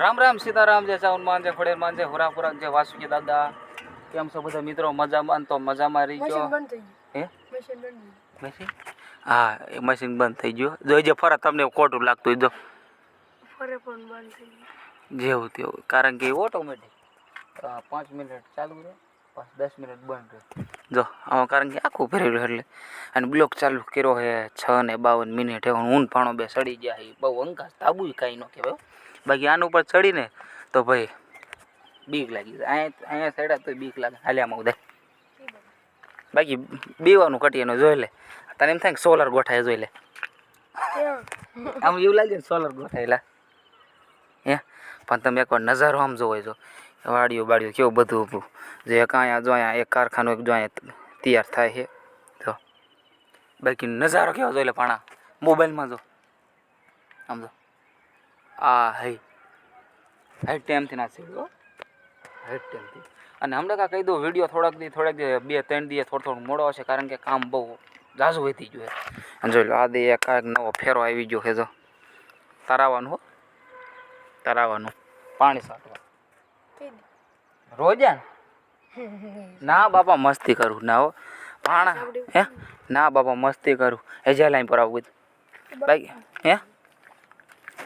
રામ રામ સીતારામ જે ચાઉન માન જે ફળેર માન જે હોરાપુરા જે વાસુકી દાદા. કેમ છો બધા મિત્રો? મજામાં? તો મજામાં રહી ગયો. હે? મશીન હા એ મશીન બંધ થઈ ગયું. જો જે ફરત તમને ખોટું લાગતું જો ફરે પણ બંધ થઈ ગયું. જેવું તેવું. કારણ કે ઓટોમેટિક પાંચ મિનિટ ચાલુ રહે પાંચ દસ મિનિટ બંધ રહે જો આમાં કારણ કે આખું ભરેલું એટલે. અને બ્લોક ચાલુ કર્યો છે છ ને બાવન મિનિટ એવું ઊન પાણો બે સડી ગયા બહુ અંકાશ તાબુ કાંઈ ન કહેવાય. બાકી આના ઉપર ચડીને તો ભાઈ બીક લાગી જાય. અહીંયા અહીંયા સાઈડ તો બીક લાગે. હાલ્યામાં આમાં બાકી બીવાનું કટીએ એનો જોઈ લે. તને એમ થાય કે સોલર ગોઠાય જોઈ લે. આમ એવું લાગે ને સોલર ગોઠાયેલા. હે? પણ તમે એકવાર નજારો આમ જોવો જો વાડીઓ બાડીઓ કેવું બધું ઊભું. જે એક અહીંયા જો અહીંયા એક કારખાનું એક જો અહીંયા તૈયાર થાય છે. તો બાકી નજારો કેવો જોઈ લે પાણા. મોબાઈલમાં જો. આમ જો. આ હઈ હાઈટ ટેમથી ના સીડ્યો હાઈટ ટેમથી અને હમણાં કાં કહી દઉં વીડિયો થોડાક દી થોડાક દી બે ત્રણ દિવસ થોડો થોડો મોડો હશે કારણ કે કામ બહુ ઝાઝું વધી ગયું છે. અને જોઈ લો આ દે એક કાંઈક નવો ફેરો આવી ગયો છે જો. તરાવાનું હો. તરાવાનું. પાણી સાટવા. રોજા ના? બાપા મસ્તી કરું. ના હો. પાણા હે? ના બાપા મસ્તી કરું. એ જે લાઈન પર આવું બધું બાકી હે?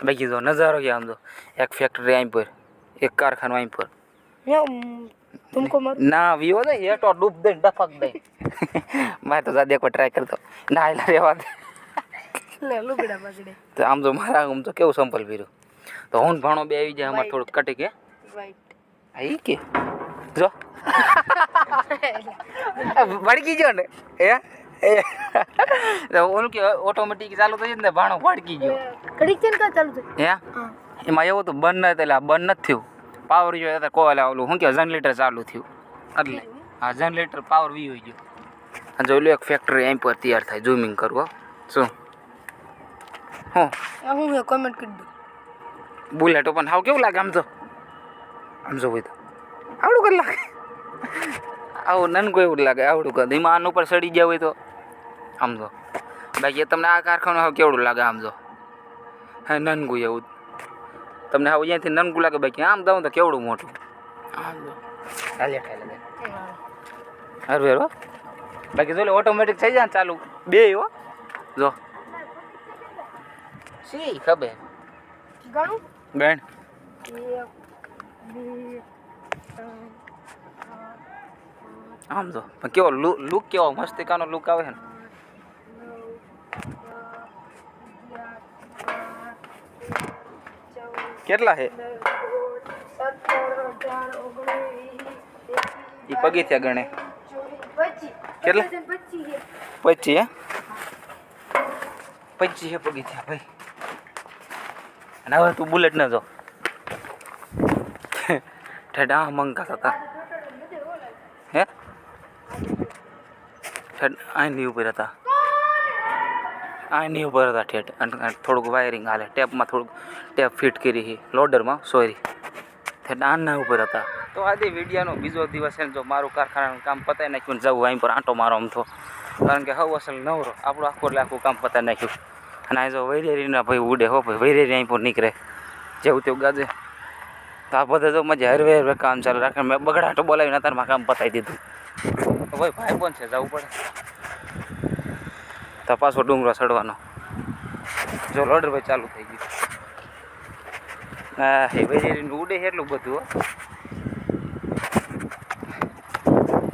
બાકી જો નજારો કે આમ જો એક ફેક્ટરી અહીં પર એક કારખાનું અહીં પર યો, ઉમ, तुमको मत ના વિવો દે હેઠો ડૂબ દે ડફક દે મારે તો જાદે એકવાર ટ્રાય કરતો ના એટલે રેવા દે ले लुगड़ा पकड़े તો આમ જો મારા આમ તો કેવું સંપલ પીર્યું તો હું ભાણો બે આવી જાય અમારે થોડુંક કટી કે वाइट આઈ કે જો ભડકી ગયો ને એ એ તો ઓલું કે ઓટોમેટિક ચાલુ થઈ જાય ને ભાણો ભડકી ગયો ઘડીક કા ચાલુ થઈ હે? એમાં એવું હતું બંધ એટલે બંધ નથી થયું. પાવર ગયો એટલે કોલ ઓલું શું કે જનરેટર ચાલુ થયું. એટલે હા જનરેટર પાવર વી હોય ગયો. જોઈ લો એક ફેક્ટરી એમ પર તૈયાર થાય ઝૂમિંગ કરવો શું? હું? હું કમેન્ટ કરી દઉં. બુલેટો પણ હાવ કેવું લાગે આમ તો? આમ જો ભાઈ તો. આવડું કરી લાગે. આવું નન કોઈ એવું લાગે આવડું કદ એમાં આનું ઉપર સડી ગયા હોય તો આમ જો. બાકી તમને આ કારખાનું હાવ કેવડું લાગે આમ જો. હા નનગું એવું. તમને હાવ અહીંયાથી નનગું લાગે બાકી આમ દઉં તો કેવડું મોટું? હારું હેરો બાકી જો ઓટોમેટિક થઈ જાય ને ચાલુ. બે હો જો. સી ખબર? ગણું? બેન આમ જો. પણ કેવો લુક કેવો મસ્તિકાનો લુક આવે છે ને. કેટલા છે એ પગીથિયા ગણે. કેટલા? પચી, હે? પચી હે પગીથિયા ભાઈ. અને હવે તું બુલેટ ન જો. ઠેડા મંગા હતા હે? ઠેડ અહીં ઉપર હતા. આની ઉપર હતા ઠેઠ. અને થોડુંક વાયરિંગ હાલે. ટેપમાં થોડુંક ટેપ ફિટ કરી હતી લોડરમાં સોરી ઠેઠ આના ઉપર હતા તો આજે વિડીયાનો બીજો દિવસ છે જો મારું કારખાનાનું કામ પતાવી નાખ્યું જવું અહીં પર આંટો મારો આમ તો. કારણ કે હવ અસલ નવરો. આપણું આખું એટલે આખું કામ પતાવી નાખ્યું. અને આ જો વૈરેરીના ભાઈ ઉડે હો ભાઈ. વૈરેરી અહીં પર નીકળે. જેવું તેવું ગાજે. તો આ બધા તો મજા હરવે હરવે કામ ચાલુ રાખે. મેં બગડાટો બોલાવીને અત્યારમાં કામ પતાવી દીધું. ભાઈ ભાઈ પણ છે? જવું પડે. તો પાછો ડુંગરો ચડવાનો. જો લોડર ભાઈ ચાલુ થઈ ગયું. હા એ ભાઈ ઉડે છે એટલું બધું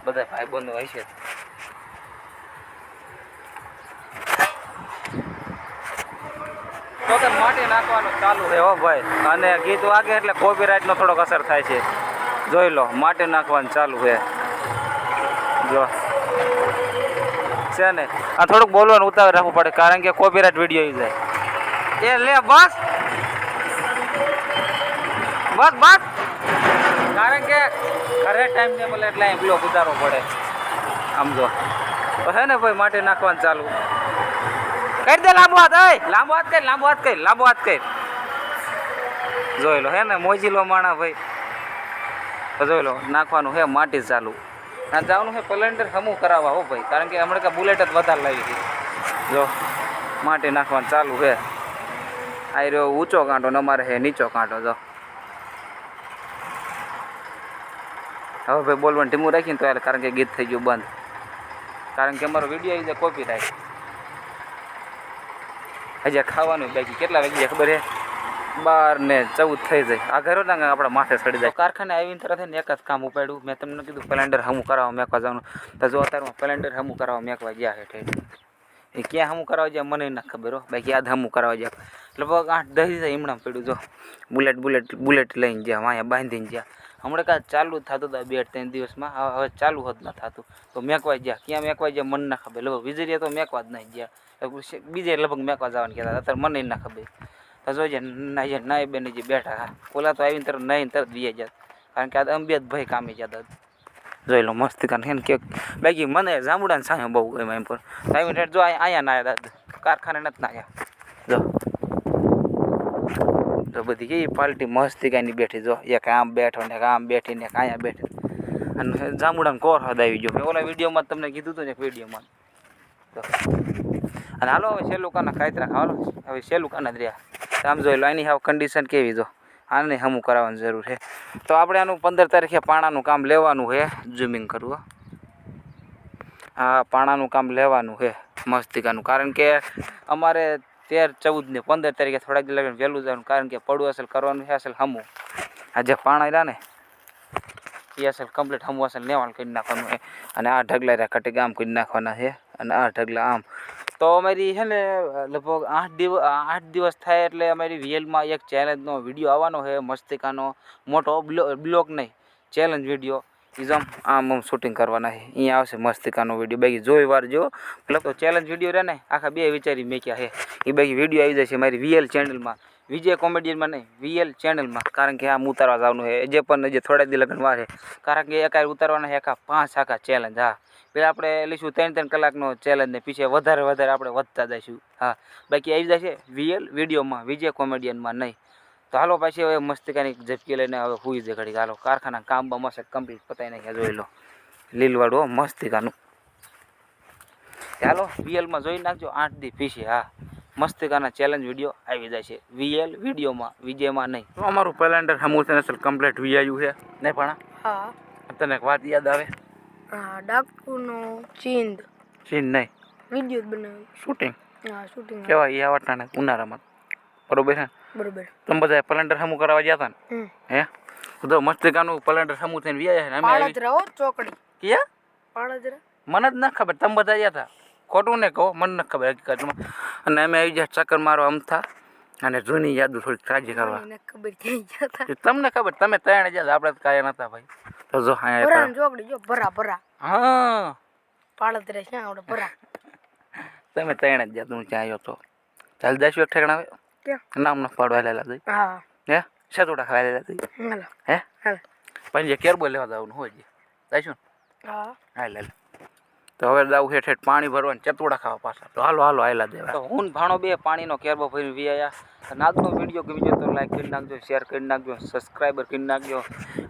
બધા ભાઈ બંધો હોય છે. માટી નાખવાનું ચાલુ છે, હો ભાઈ. અને ગીત વાગે એટલે કોપીરાઇટનો થોડોક અસર થાય છે. જોઈ લો, માટી નાખવાનું ચાલુ છે. જો. છે ને. આ થોડુંક બોલવાનું ઉતાવળ રાખવું પડે કારણ કે કોપીરાઇટ વીડિયો આવી જાય. એ લે બસ. બસ બસ. કારણ કે ઘરે ટાઈમ ને મળે એટલે અહીં બ્લોક ઉતારવો પડે. આમ જો. તો હે ને ભાઈ માટી નાખવાનું ચાલુ. કરી દે લાંબો હાથ એ? લાંબો હાથ કઈ લાંબો હાથ કરી લાંબો હાથ કઈ. જોઈ લો હે ને મોજી લો માણા ભાઈ. જોઈ લો નાખવાનું હે માટી ચાલુ. ના જવાનું છે પલેન્ડર હમું કરાવવા હો ભાઈ, કારણ કે હમણાં કાં બુલેટ જ વધારે લાવી હતી જો, માટી નાખવાનું ચાલુ છે આ રહ્યો ઊંચો કાંટો ને અમારે છે નીચો કાંટો જો. હવે ભાઈ બોલવાનું ઢીમું રાખીને તો યાર, કારણ કે ગીત થઈ ગયું બંધ. કારણ કે અમારો વીડિયો આવી જાય કોપી થાય હજી ખાવાનું બાકી કેટલા વાગી ખબર છે બાર ને ચૌદ થઈ જાય. આ ઘરો ના આપણા માથે ચડી જાય. કારખાને આવીને તરત ને એક જ કામ ઉપાડ્યું. મેં તમને કીધું પેલેન્ડર હમું કરાવવા મેકવા જવાનું. તો જો અત્યારમાં પેલેન્ડર હમું કરાવવા મેકવા ગયા હેઠે એ ક્યાં હમું કરાવવા જાય મને ના ખબર હો. બાકી યાદ હમું કરાવવા જાય લગભગ આઠ દસ દિવસ ઈમણામ પડ્યું જો. બુલેટ બુલેટ બુલેટ લઈને જ્યાં અહીંયા બાંધીને ગયા. હમણાં કાંઈ ચાલુ થતું હતું બે ત્રણ દિવસમાં. હવે ચાલુ હોત ના થતું. તો મેકવા ગયા. ક્યાં મેકવા ગયા મને ના ખબર. લગભગ વીજળીએ તો મેકવા જ નહીં ગયા. બીજે લગભગ મેકવા જવાનું કહેતા અત્યારે મને ના ખબર. જોજે ના નાય બેન જે બેઠા હા. ઓલા તો આવીને તરત નહીં તરત વીએ જાત. કારણ કે આ અંબેદ ભાઈ કામે જતા જોઈ લો મસ્તી હેન કે બાકી મને જામુડાને સાંયો બહુ ગમે એમ પણ. આવીને રેટ જો અહીંયા ના દાદ. કારખાને નથી નાયા. જો. તો બધી કેવી પાલટી મસ્તી કાંઈ બેઠી જો. એક આમ બેઠો ને આમ બેઠી ને અહીંયા બેઠી. અને જામુડાને કોર હદ આવી ગયો મેં ઓલા વિડીયોમાં તમને કીધું હતું ને એક વિડીયોમાં. અને હાલો, હવે સેલુકાના કાયતરા હાલો હવે સેલુકાના જ રહ્યા. આમ જોઈ લો એની હાવ કન્ડિશન કેવી જો. આને હમું કરાવવાની જરૂર છે. તો આપણે આનું પંદર તારીખે પાણાનું કામ લેવાનું છે. ઝૂમિંગ કરવું હો. પાણાનું કામ લેવાનું છે. મસ્તિકાનું. કારણ કે અમારે તેર ચૌદ ને પંદર તારીખે થોડાક લગન વહેલું જવાનું. કારણ કે પડું અસલ કરવાનું છે, અસલ હમું. આ જે પાણા રહ્યા ને, એ અસલ કમ્પ્લીટ હમું અસલ લેવાનું કરી નાખવાનું છે. અને આ ઢગલા રહ્યા કટી આમ કરી નાખવાના છે. અને આ ઢગલા આમ તો અમારી છે ને લગભગ આઠ દિવસ આઠ દિવસ થાય એટલે અમારી વીએલમાં એક ચેલેન્જનો વીડિયો આવવાનો છે, મસ્તિકાનો. મોટો બ્લોક નહીં ચેલેન્જ વીડિયો ઇઝમ આમ આમ શૂટિંગ કરવાના છે. અહીંયા આવશે મસ્તિકાનો વીડિયો બાકી જોઈ વાર જો. મતલબ તો ચેલેન્જ વીડિયો રહે ને, આખા બે વિચારી મેં ક્યાં છે. એ બાકી વીડિયો આવી જશે મારી વીએલ ચેનલમાં વિજય કોમેડિયનમાં નહીં, વીએલ ચેનલમાં. કારણ કે આ ઉતારવા જવાનું છે. જે પણ જે થોડા દી લગન વાર છે. કારણ કે એકા ઉતારવાના છે આખા પાંચ આખા ચેલેન્જ હા. પેલા આપણે લઈશું ત્રણ ત્રણ કલાકનો ચેલેન્જ ને પીછે વધારે વધારે આપણે વધતા જઈશું, હા. બાકી આવી જશે વીએલ વિડીયોમાં, વિજય કોમેડિયનમાં નહીં. તો હાલો પાછી હવે મસ્તિકાની ઝપકી લઈને હવે હુઈ જાય ઘડી હાલો, કારખાના કામ બા મસ્ત કમ્પ્લીટ પતાવી નાખ્યા, જોઈ લો. લીલવાડું મસ્તિકાનું ચાલો વીએલમાં જોઈ નાખજો, આઠ દી પીછી, હા. મસ્તિકાના ચેલેન્જ વીડિયો આવી જાય છે. વીએલ વિડીયોમાં વિજયમાં નહીં. તો અમારું પેલેન્ડર હમું છે અસલ કમ્પ્લીટ આવ્યું છે. નહીં પણ? હા. તને એક વાત યાદ આવે? હા ડાકુનો ચિંદ. ચિંદ નહીં. વીડિયો બનાવ્યો. શૂટિંગ હા શૂટિંગ કેવાય એ આવટાને ઉનાળામાં બરોબર છે બરોબર. તમે બધા પેલેન્ડર હમું કરાવવા ગયા હતા ને? હે? તો મસ્તિકાનું પેલેન્ડર હમું થઈને વ્યાયા છે અમે પાળદરા ચોકડી. ક્યાં? પાળદરા. મને જ ના ખબર. તમે બધા ગયા હતા ખોટું ને કહો મને ન ખબર હકીકતમાં. અને અમે આવી જાય ચક્કર મારો અમથા અને જૂની યાદો થોડીક તાજી કરવા. ક્યાં તમને ખબર તમે ત્રણ જ આપણે કાંઈ નતા ભાઈ. તો જો હા જો ભરા ભરા. હા. પાળદરા છે આપણે ભરા. તમે ત્રણ જ ગયા તું ત્યાં આવ્યો તો. ચાલ દસ એક ઠેકણા આવે ક્યાં? નામ ન પાડવા લેલા દઈ હા. હે? છે થોડા ખાવા લેલા દઈ હે? પણ જે કેરબો લેવા જવાનું હોય જે. જઈશું હા. હા લે. તો હવે દાવ હેઠ હેઠ પાણી ભરવાનું, ચતોડા ખાવા પાછા. તો હાલો હાલો આયલા દેવા તો હું ભાણો બે પાણીનો કેરબો ભરી વ્યાયા આયા. વીડિયો ગમી જાય તો લાઈક કરી નાખજો શેર કરી નાખજો સબસ્ક્રાઈબર કરી નાખજો.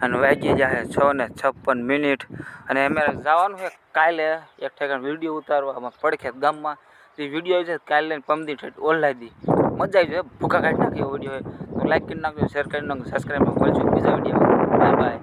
અને વાગી જાય છ ને છપ્પન મિનિટ. અને અમારે જવાનું છે કાલે એક ઠેકાણ વીડિયો ઉતારવા, આમાં પડખે ગામમાં. તે વીડિયો છે કાલે લઈને પમદી ઠેઠ ઓલાઈ દી. મજા આવી જાય, ભૂખા કાઢી નાખી એવો વીડિયો તો લાઈક કરી નાખજો શેર કરી નાખજો સબસ્ક્રાઈબ કરજો. બીજા વીડિયો બાય બાય